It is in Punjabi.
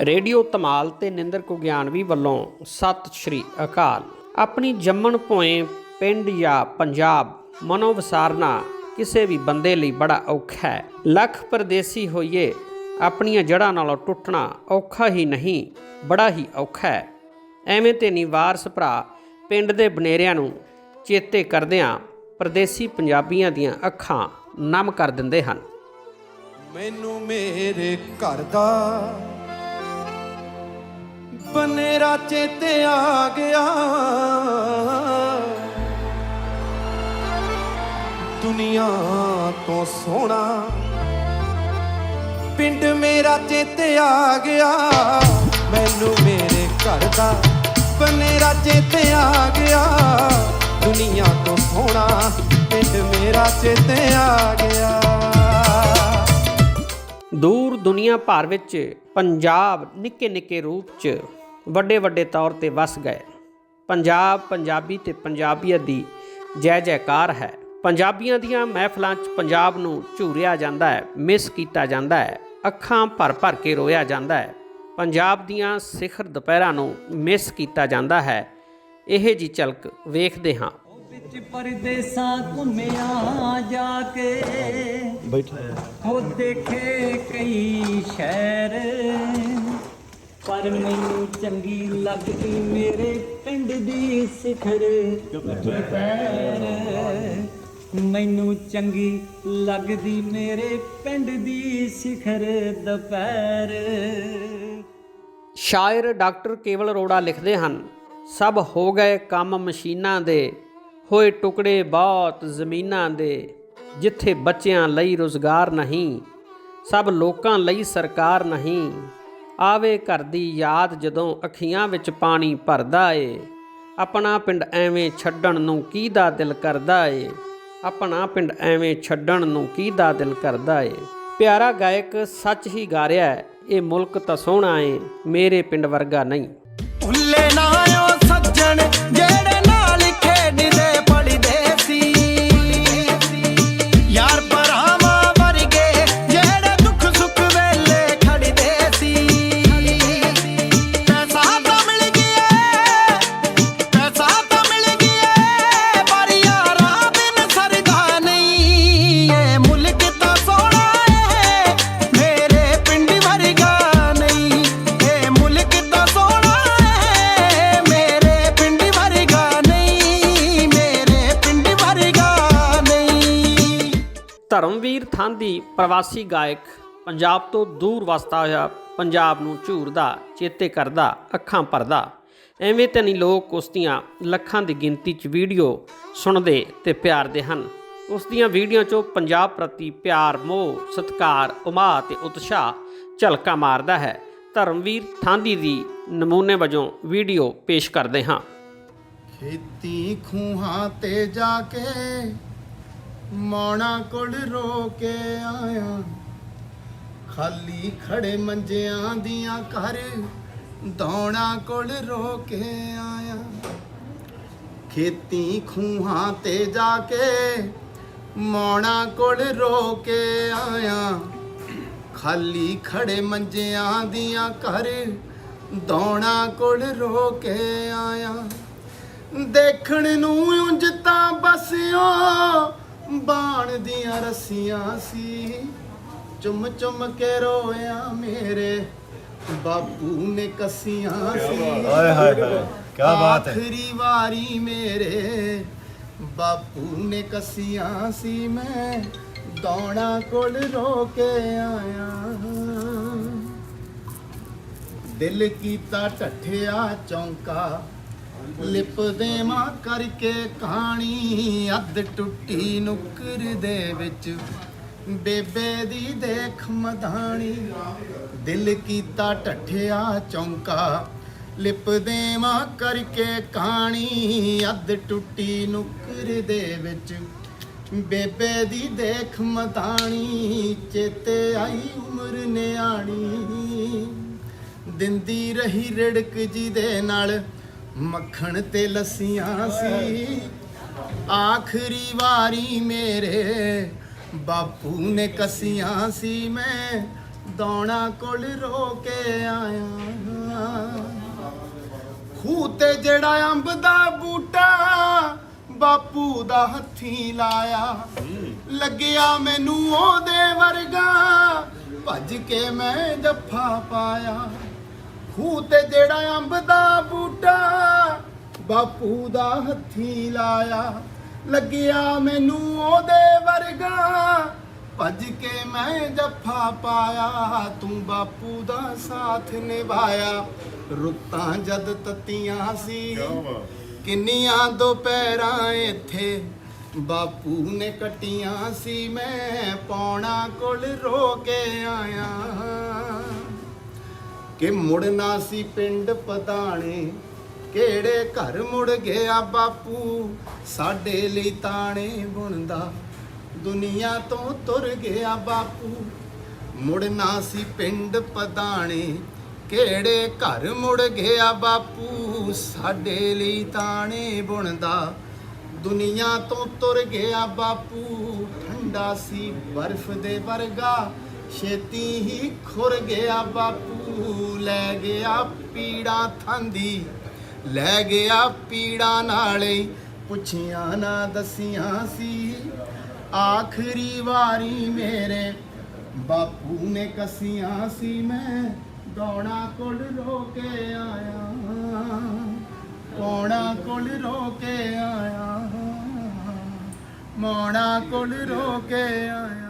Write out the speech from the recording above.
ਰੇਡੀਓ ਧਮਾਲ ਤੇ ਨਿੰਦਰ ਕੁਗਿਆਨਵੀ ਵੱਲੋਂ ਸਤਿ ਸ਼੍ਰੀ ਅਕਾਲ। ਆਪਣੀ ਜੰਮਣ ਭੋਏ ਪਿੰਡ ਜਾਂ ਪੰਜਾਬ ਮਨੋ ਵਿਸਾਰਨਾ ਕਿਸੇ ਵੀ ਬੰਦੇ ਲਈ ਬੜਾ ਔਖਾ ਹੈ। ਲੱਖ ਪਰਦੇਸੀ ਹੋਈਏ, ਆਪਣੀਆਂ ਜੜ੍ਹਾਂ ਨਾਲੋਂ ਟੁੱਟਣਾ ਔਖਾ ਹੀ ਨਹੀਂ, ਬੜਾ ਹੀ ਔਖਾ ਹੈ। ਐਵੇਂ ਤੇ ਨਹੀਂ ਵਾਰਸ ਭਰਾ ਪਿੰਡ ਦੇ ਬਨੇਰਿਆਂ ਨੂੰ ਚੇਤੇ ਕਰਦਿਆਂ ਪਰਦੇਸੀ ਪੰਜਾਬੀਆਂ ਦੀਆਂ ਅੱਖਾਂ ਨਮ ਕਰ ਦਿੰਦੇ ਹਨ। ਮੈਨੂੰ ਮੇਰੇ ਘਰ ਦਾ ਬਨੇਰਾ ਚੇਤੇ ਆ ਗਿਆ। ਦੁਨੀਆ ਤੋਂ ਸੋਹਣਾ ਪਿੰਡ ਮੇਰਾ ਚੇਤੇ ਆ ਗਿਆ। ਮੈਨੂੰ ਮੇਰੇ ਘਰ ਦਾ ਬਨੇਰਾ ਚੇਤੇ ਆ ਗਿਆ। ਦੁਨੀਆ ਤੋਂ ਸੋਹਣਾ ਪਿੰਡ ਮੇਰਾ ਚੇਤੇ ਆ ਗਿਆ। ਦੂਰ ਦੁਨੀਆ ਭਰ ਵਿੱਚ ਪੰਜਾਬ ਨਿੱਕੇ ਨਿੱਕੇ ਰੂਪ 'ਚ ਵੱਡੇ ਵੱਡੇ ਤੌਰ ਤੇ ਵਸ ਗਏ। ਪੰਜਾਬ ਪੰਜਾਬੀ ਤੇ ਪੰਜਾਬੀਅਤ ਦੀ ਜੈ ਜੈਕਾਰ ਹੈ। ਪੰਜਾਬੀਆਂ ਦੀਆਂ ਮਹਿਫਲਾਂ 'ਚ ਪੰਜਾਬ ਨੂੰ ਝੂਰਿਆ ਜਾਂਦਾ ਹੈ ਮਿਸ ਕੀਤਾ ਜਾਂਦਾ ਹੈ ਅੱਖਾਂ ਭਰ ਭਰ ਕੇ ਰੋਇਆ ਜਾਂਦਾ ਹੈ। ਪੰਜਾਬ ਦੀਆਂ ਸਿਖਰ ਦੁਪਹਿਰਾਂ ਨੂੰ ਮਿਸ ਕੀਤਾ ਜਾਂਦਾ ਹੈ। ਇਹ ਜੀ ਝਲਕ ਵੇਖਦੇ ਹਾਂ। ਵਿੱਚ ਪਰਦੇਸਾਂ ਘੁੰਮਿਆ ਜਾ ਕੇ ਉਹ ਦੇਖੇ ਕਈ ਸ਼ਹਿਰ ਪਰ ਮੈਨੂੰ ਚੰਗੀ ਲੱਗਦੀ ਮੇਰੇ ਪਿੰਡ ਦੀ ਸਿਖਰ। ਦੁਪਹਿਰ ਮੈਨੂੰ ਚੰਗੀ ਲੱਗਦੀ ਮੇਰੇ ਪਿੰਡ ਦੀ ਸਿਖਰ ਦੁਪਹਿਰ। ਸ਼ਾਇਰ ਡਾਕਟਰ ਕੇਵਲ ਅਰੋੜਾ ਲਿਖਦੇ ਹਨ, ਸਭ ਹੋ ਗਏ ਕੰਮ ਮਸ਼ੀਨਾਂ ਦੇ, ਹੋਏ ਟੁਕੜੇ ਬਹੁਤ ਜ਼ਮੀਨਾਂ ਦੇ, ਜਿੱਥੇ ਬੱਚਿਆਂ ਲਈ ਰੁਜ਼ਗਾਰ ਨਹੀਂ, ਸਭ ਲੋਕਾਂ ਲਈ ਸਰਕਾਰ ਨਹੀਂ। ਆਵੇ ਘਰ ਦੀ ਯਾਦ ਜਦੋਂ ਅੱਖੀਆਂ ਵਿੱਚ ਪਾਣੀ ਭਰਦਾ ਏ। ਆਪਣਾ ਪਿੰਡ ਐਵੇਂ ਛੱਡਣ ਨੂੰ ਕਿਹਦਾ ਦਿਲ ਕਰਦਾ ਏ? ਆਪਣਾ ਪਿੰਡ ਐਵੇਂ ਛੱਡਣ ਨੂੰ ਕਿਹਦਾ ਦਿਲ ਕਰਦਾ ਏ? ਪਿਆਰਾ ਗਾਇਕ ਸੱਚ ਹੀ ਗਾ ਰਿਹਾ ਹੈ ਇਹ ਮੁਲਕ ਤਾਂ ਸੋਹਣਾ ਏ, ਮੇਰੇ ਪਿੰਡ ਵਰਗਾ ਨਹੀਂ। ਭੁੱਲੇ ਨਾ ਧਰਮਵੀਰ ਥਾਂਦੀ ਪ੍ਰਵਾਸੀ ਗਾਇਕ ਪੰਜਾਬ ਤੋਂ ਦੂਰ ਵਸਦਾ ਹੋਇਆ ਪੰਜਾਬ ਨੂੰ ਝੂਰਦਾ ਚੇਤੇ ਕਰਦਾ, ਅੱਖਾਂ ਭਰਦਾ। ਐਵੇਂ ਤਾਂ ਨਹੀਂ ਲੋਕ ਉਸ ਦੀਆਂ ਲੱਖਾਂ ਦੀ ਗਿਣਤੀ 'ਚ ਵੀਡੀਓ ਸੁਣਦੇ ਤੇ ਪਿਆਰਦੇ ਹਨ। ਉਸ ਦੀਆਂ ਵੀਡੀਓ 'ਚੋਂ ਪੰਜਾਬ ਪ੍ਰਤੀ ਪਿਆਰ, ਮੋਹ, ਸਤਿਕਾਰ ਉਮਾ ਤੇ ਉਤਸ਼ਾਹ ਝਲਕਾ ਮਾਰਦਾ ਹੈ। ਧਰਮਵੀਰ ਥਾਂਦੀ ਦੀ ਨਮੂਨੇ ਵਜੋਂ ਵੀਡੀਓ ਪੇਸ਼ ਕਰਦੇ ਹਾਂ। ਖੇਤੀ ਖੂਹਾਂ ਤੇ ਜਾ ਕੇ ਮੌਣਾ ਕੋਲ ਰੋ ਕੇ ਆਇਆ। ਖਾਲੀ ਖੜੇ ਮੰਜਿਆਂ ਦੀਆਂ ਘਰ ਦੌਣਾ ਕੋਲ ਰੋ ਕੇ ਆਇਆ। ਖੇਤੀ ਖੂਹਾਂ ਤੇ ਜਾ ਕੇ ਮੌਣਾ ਕੋਲ ਰੋ ਕੇ ਆਇਆ। ਖਾਲੀ ਖੜੇ ਮੰਜਿਆਂ ਦੀਆਂ ਘਰ ਦੌਣਾ ਕੋਲ ਰੋ ਕੇ ਆਇਆ। ਦੇਖਣ ਨੂੰ ਉਂਝ ਤਾਂ ਬਸਿਓ ਬਾਣ ਦੀਆਂ ਰੱਸੀਆਂ ਸੀ। ਚੁੰਮ ਚੁੰਮ ਕੇ ਰੋਇਆ ਮੇਰੇ ਬਾਪੂ ਨੇ ਕੱਸੀਆਂ ਸੀ। ਹਾਏ ਹਾਏ ਹਾਏ ਕੀ ਬਾਤ ਹੈ। ਆਖਰੀ ਵਾਰੀ ਮੇਰੇ ਬਾਪੂ ਨੇ ਕੱਸੀਆਂ ਸੀ। ਮੈਂ ਦੌਣਾ ਕੋਲ ਰੋ ਕੇ ਆਇਆ। ਦਿਲ ਕੀਤਾ ਢੱਠਿਆ ਚੌਂਕਾ। ਲਿਪ ਦੇਵਾਂ ਕਰਕੇ ਕਹਾਣੀ, ਅੱਧ ਟੁੱਟੀ ਨੁਕਰ ਦੇ ਵਿੱਚ। ਬੇਬੇ ਦੀ ਦੇਖ ਮਧਾਣੀ, ਦਿਲ ਕੀਤਾ ਢੱਠਿਆ ਚੌਂਕਾ। ਲਿਪ ਦੇਵਾਂ ਕਰਕੇ ਕਹਾਣੀ, ਅੱਧ ਟੁੱਟੀ ਨੁਕਰ ਦੇ ਵਿੱਚ। ਬੇਬੇ ਦੀ ਦੇਖ ਮਧਾਣੀ, ਚੇਤੇ ਆਈ ਉਮਰ ਨਿਆਣੀ। ਦਿੰਦੀ ਰਹੀ ਰੜਕ ਜੀ ਦੇ ਨਾਲ ਮੱਖਣ ਤੇ ਲੱਸੀਆਂ ਸੀ। ਆਖਰੀ ਵਾਰੀ ਮੇਰੇ ਬਾਪੂ ਨੇ ਕਸੀਆਂ ਸੀ। ਮੈਂ ਦੌਣਾ ਕੋਲ ਰੋ ਕੇ ਆਇਆ। ਖੂਹ ਤੇ ਜਿਹੜਾ ਅੰਬ ਦਾ ਬੂਟਾ ਬਾਪੂ ਦਾ ਹੱਥੀ ਲਾਇਆ। ਲੱਗਿਆ ਮੈਨੂੰ ਉਹਦੇ ਵਰਗਾ, ਭੱਜ ਕੇ ਮੈਂ ਜੱਫਾ ਪਾਇਆ। ਖੂਹ ਤੇ ਜਿਹੜਾ ਅੰਬ ਦਾ ਬੂਟਾ ਬਾਪੂ ਦਾ ਹੱਥੀ ਲਾਇਆ। ਲੱਗਿਆ ਮੈਨੂੰ ਉਹਦੇ ਵਰਗਾ। ਭੱਜ ਕੇ ਮੈਂ ਜੱਫਾ ਪਾਇਆ ਤੂੰ ਬਾਪੂ ਦਾ ਸਾਥ ਨਿਭਾਇਆ। ਰੁੱਤਾਂ ਜਦ ਤਤੀਆਂ ਸੀ ਕਿੰਨੀਆਂ ਦੁਪਹਿਰਾਂ ਇੱਥੇ। ਬਾਪੂ ਨੇ ਕਟੀਆਂ ਸੀ ਮੈਂ ਪੌਣਾ ਕੋਲ ਰੋ ਕੇ ਆਇਆ। ਕਿ ਮੁੜਨਾ ਸੀ ਪਿੰਡ ਪਤਾਣੇ, ਕਿਹੜੇ ਘਰ ਮੁੜ ਗਿਆ ਬਾਪੂ? ਸਾਡੇ ਲਈ ਤਾਣੇ ਬੁਣਦਾ, ਦੁਨੀਆ ਤੋਂ ਤੁਰ ਗਿਆ ਬਾਪੂ। ਮੁੜਨਾ ਸੀ ਪਿੰਡ ਪਤਾਣੇ, ਕਿਹੜੇ ਘਰ ਮੁੜ ਗਿਆ ਬਾਪੂ? ਸਾਡੇ ਲਈ ਤਾਣੇ ਬੁਣਦਾ, ਦੁਨੀਆ ਤੋਂ ਤੁਰ ਗਿਆ ਬਾਪੂ। ਠੰਡਾ ਸੀ ਬਰਫ਼ ਦੇ ਵਰਗਾ, ਛੇਤੀ ਹੀ ਖੁਰ ਗਿਆ ਬਾਪੂ। ਤੂੰ ਲੈ ਗਿਆ ਪੀੜਾ ਥਾਂਦੀ, ਲੈ ਗਿਆ ਪੀੜਾ ਨਾਲੇ। ਪੁੱਛਿਆ ਨਾ ਦਸੀਆਂ ਸੀ, ਆਖਰੀ ਵਾਰੀ ਮੇਰੇ ਬਾਪੂ ਨੇ ਕਸੀਆਂ ਸੀ, ਮੈਂ ਦੌਣਾ ਕੋਲ ਰੋ ਕੇ ਆਇਆ ਪੌਣਾ ਕੋਲ ਰੋ ਕੇ ਆਇਆ, ਮੋਣਾ ਕੋਲ ਰੋ ਕੇ ਆਇਆ।